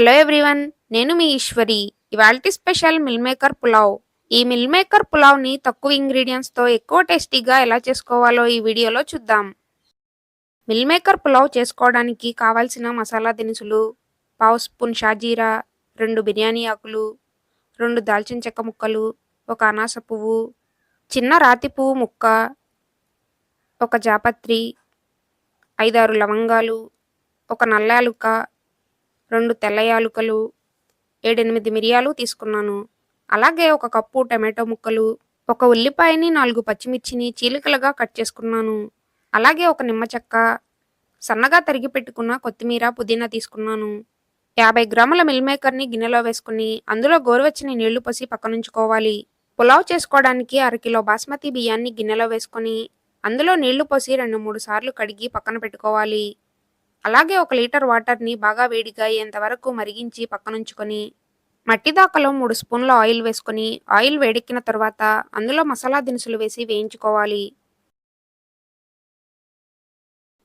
Hello everyone నేను మీ ఈశ్వరి. ఇవాల్టి special mill maker pulao. ఈ మిల్ మేకర్ పులావ్ని తక్కువ ఇంగ్రీడియంట్స్తో ఎక్కువ టేస్టీగా ఎలా చేసుకోవాలో ఈ వీడియోలో చూద్దాం. మిల్ మేకర్ పులావ్ చేసుకోవడానికి కావాల్సిన మసాలా దినుసులు పావు స్పూన్ షాజీరా రెండు బిర్యానీ ఆకులు రెండు దాల్చిన చెక్క ముక్కలు ఒక అనాస పువ్వు చిన్న రాతి పువ్వు ముక్క ఒక జాపత్రి ఐదారు లవంగాలు ఒక నల్ల యాలుక రెండు తెల్ల యాలుకలు ఏడెనిమిది మిరియాలు తీసుకున్నాను. అలాగే ఒక కప్పు టమాటో ముక్కలు ఒక ఉల్లిపాయని నాలుగు పచ్చిమిర్చిని చీలికలుగా కట్ చేసుకున్నాను. అలాగే ఒక నిమ్మ చెక్క సన్నగా తరిగి పెట్టుకున్న కొత్తిమీర పుదీనా తీసుకున్నాను. యాభై గ్రాముల మిల్ మేకర్ని గిన్నెలో వేసుకుని అందులో గోరువెచ్చని నీళ్ళు పోసి పక్కనుంచుకోవాలి. పులావ్ చేసుకోవడానికి అరకిలో బాస్మతి బియ్యాన్ని గిన్నెలో వేసుకొని అందులో నీళ్ళు పోసి రెండు మూడు సార్లు కడిగి పక్కన పెట్టుకోవాలి. అలాగే ఒక లీటర్ వాటర్ని బాగా వేడిగా అయ్యేంత వరకు మరిగించి పక్కనుంచుకొని మట్టి దాకలో మూడు స్పూన్ల ఆయిల్ వేసుకొని ఆయిల్ వేడెక్కిన తర్వాత అందులో మసాలా దినుసులు వేసి వేయించుకోవాలి.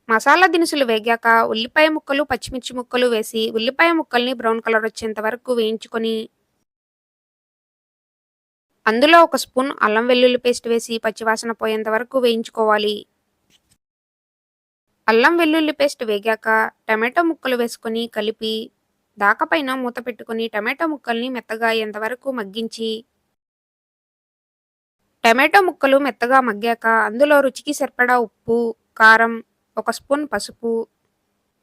మసాలా దినుసులు వేగాక ఉల్లిపాయ ముక్కలు పచ్చిమిర్చి ముక్కలు వేసి ఉల్లిపాయ ముక్కల్ని బ్రౌన్ కలర్ వచ్చేంత వరకు వేయించుకొని అందులో ఒక స్పూన్ అల్లం వెల్లుల్లి పేస్ట్ వేసి పచ్చివాసన పోయేంత వరకు వేయించుకోవాలి. అల్లం వెల్లుల్లి పేస్ట్ వేగాక టమాటో ముక్కలు వేసుకొని కలిపి దాకపైన మూత పెట్టుకుని టమాటో ముక్కల్ని మెత్తగా ఎంతవరకు మగ్గించి టమాటో ముక్కలు మెత్తగా మగ్గాక అందులో రుచికి సరిపడా ఉప్పు కారం ఒక స్పూన్ పసుపు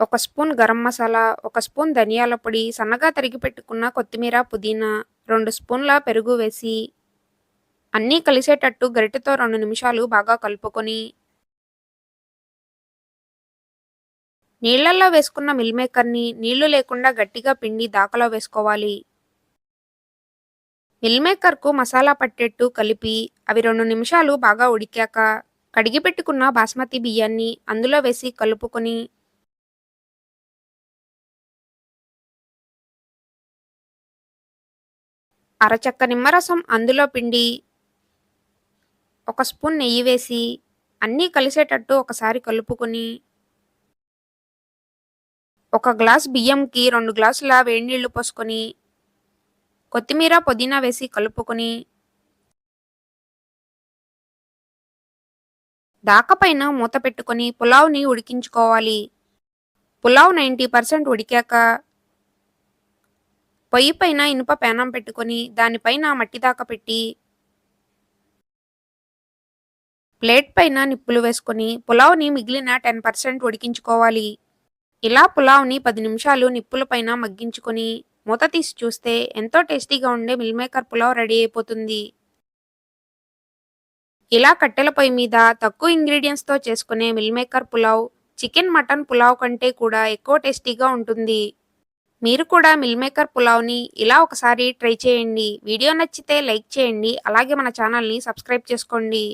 ఒక స్పూన్ గరం మసాలా ఒక స్పూన్ ధనియాల పొడి సన్నగా తరిగి పెట్టుకున్న కొత్తిమీర పుదీనా రెండు స్పూన్ల పెరుగు వేసి అన్నీ కలిసేటట్టు గరిటెతో రెండు నిమిషాలు బాగా కలుపుకొని నీళ్ళల్లో వేసుకున్న మిల్ మేకర్ని నీళ్ళు లేకుండా గట్టిగా పిండి దాకలో వేసుకోవాలి. మిల్ మేకర్కు మసాలా పట్టేట్టు కలిపి అవి రెండు నిమిషాలు బాగా ఉడికాక కడిగి పెట్టుకున్న బాస్మతి బియ్యాన్ని అందులో వేసి కలుపుకొని అరచక్క నిమ్మరసం అందులో పిండి ఒక స్పూన్ నెయ్యి వేసి అన్నీ కలిసేటట్టు ఒకసారి కలుపుకొని ఒక గ్లాస్ బియ్యంకి రెండు గ్లాసుల వేడి నీళ్ళు పోసుకొని కొత్తిమీర పుదీనా వేసి కలుపుకొని దాకపైన మూత పెట్టుకొని పులావ్ని ఉడికించుకోవాలి. పులావ్ నైంటీ పర్సెంట్ ఉడికాక పొయ్యి పైన ఇనుప పేనం పెట్టుకొని దానిపైన మట్టి దాక పెట్టి ప్లేట్ పైన నిప్పులు వేసుకొని పులావ్ని మిగిలిన టెన్ పర్సెంట్ ఉడికించుకోవాలి. ఇలా పులావ్ని పది నిమిషాలు నిప్పుల పైన మగ్గించుకొని మూత తీసి చూస్తే ఎంతో టేస్టీగా ఉండే మిల్ మేకర్ పులావ్ రెడీ అయిపోతుంది. ఇలా కట్టెల పొయ్యి మీద తక్కువ ఇంగ్రీడియంట్స్తో చేసుకునే meal maker pulao chicken mutton pulao కంటే కూడా ఎక్కువ టేస్టీగా ఉంటుంది. మీరు కూడా మిల్ మేకర్ పులావ్ని ఇలా ఒకసారి ట్రై చేయండి. వీడియో నచ్చితే లైక్ చేయండి. అలాగే మన ఛానల్ని సబ్స్క్రైబ్ చేసుకోండి.